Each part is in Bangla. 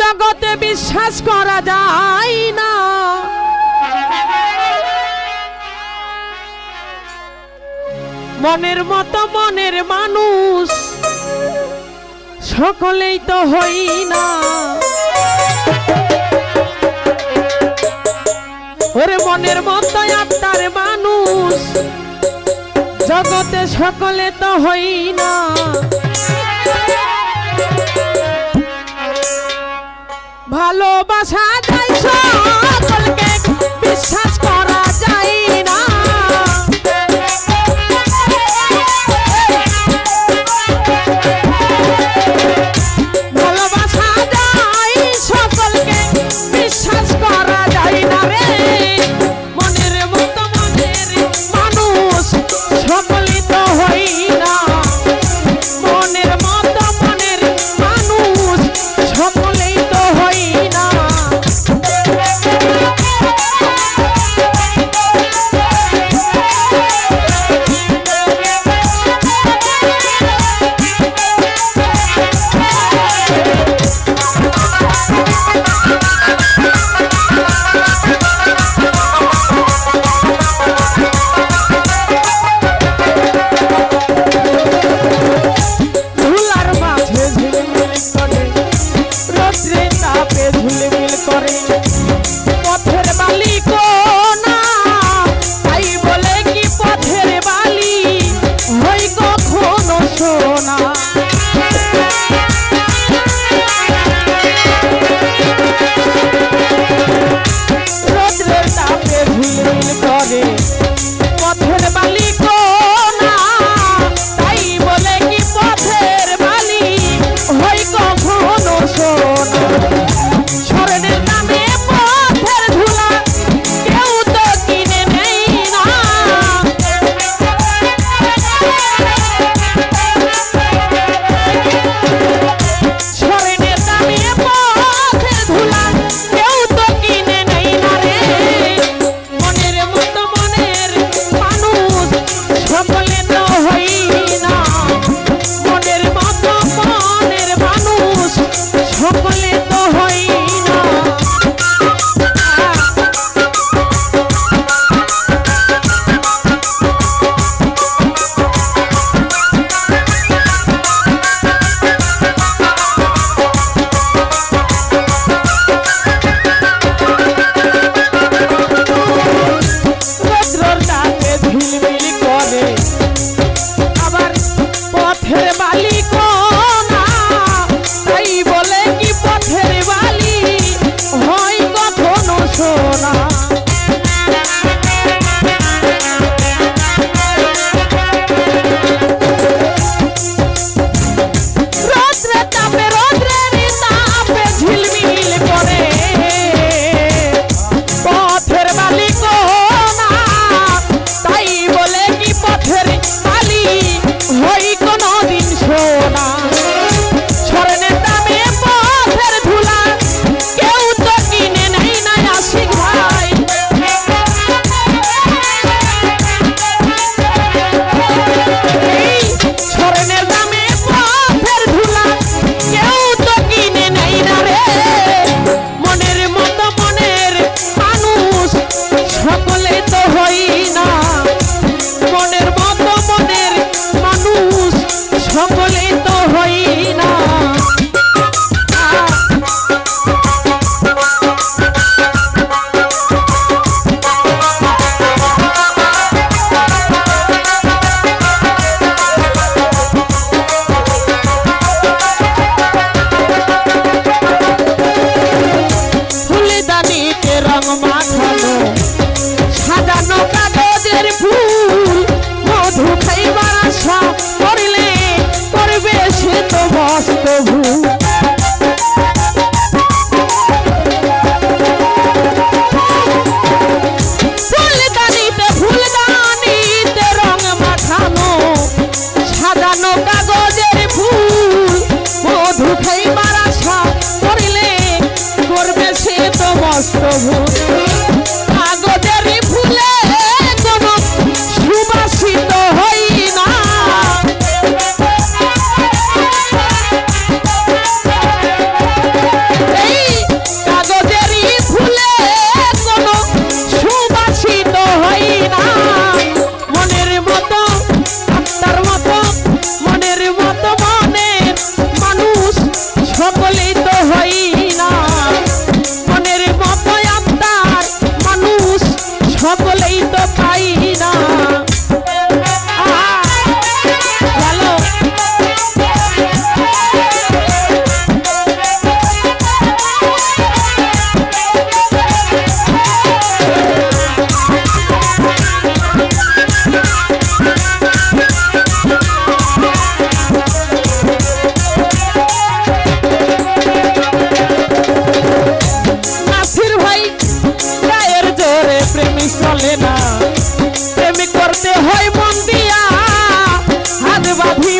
জগতে বিশ্বাস করা যায় না। মনের মতো মনের মানুষ সকলেই তো হই না। ওরে মনের মতো আত্মার মানুষ জগতে সকলে তো হই না। ভালোবাসা সকলকে বিশ্বাস করা। দিয়া হাত বাঁধি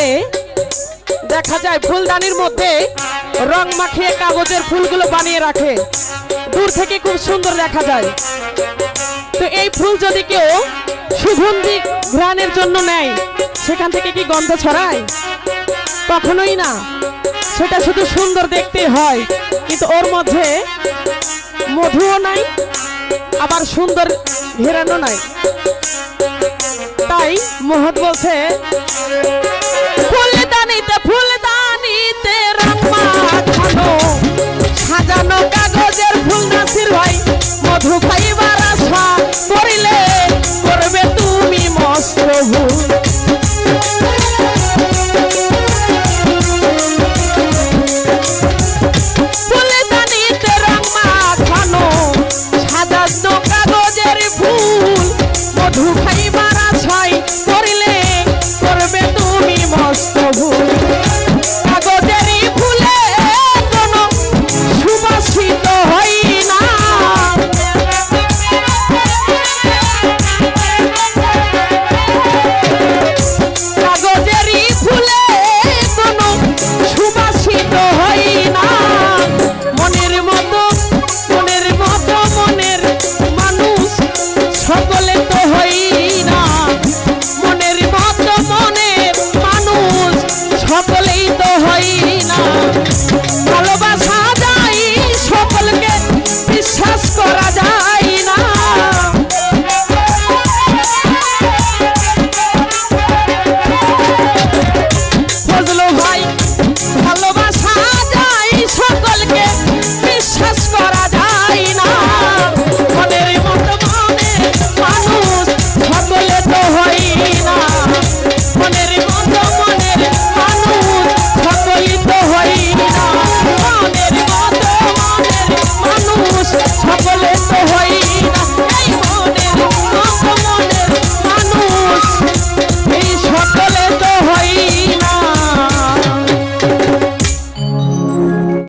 গেলে দেখা যায় ফুলদানির মধ্যে রং মাখিয়ে কাগজের ফুলগুলো বানিয়ে রাখে। দূর থেকে খুব সুন্দর দেখা যায়। তো এই ফুল যদি কেউ সুগন্ধি ঘ্রাণের জন্য নেয়, সেখান থেকে কি গন্ধ ছড়ায়? কখনোই না। সেটা শুধু সুন্দর দেখতে হয়, কিন্তু ওর মধ্যে মধুও নাই, আবার সুন্দর ঘেরানো নাই। তাই মোহন বলছে 快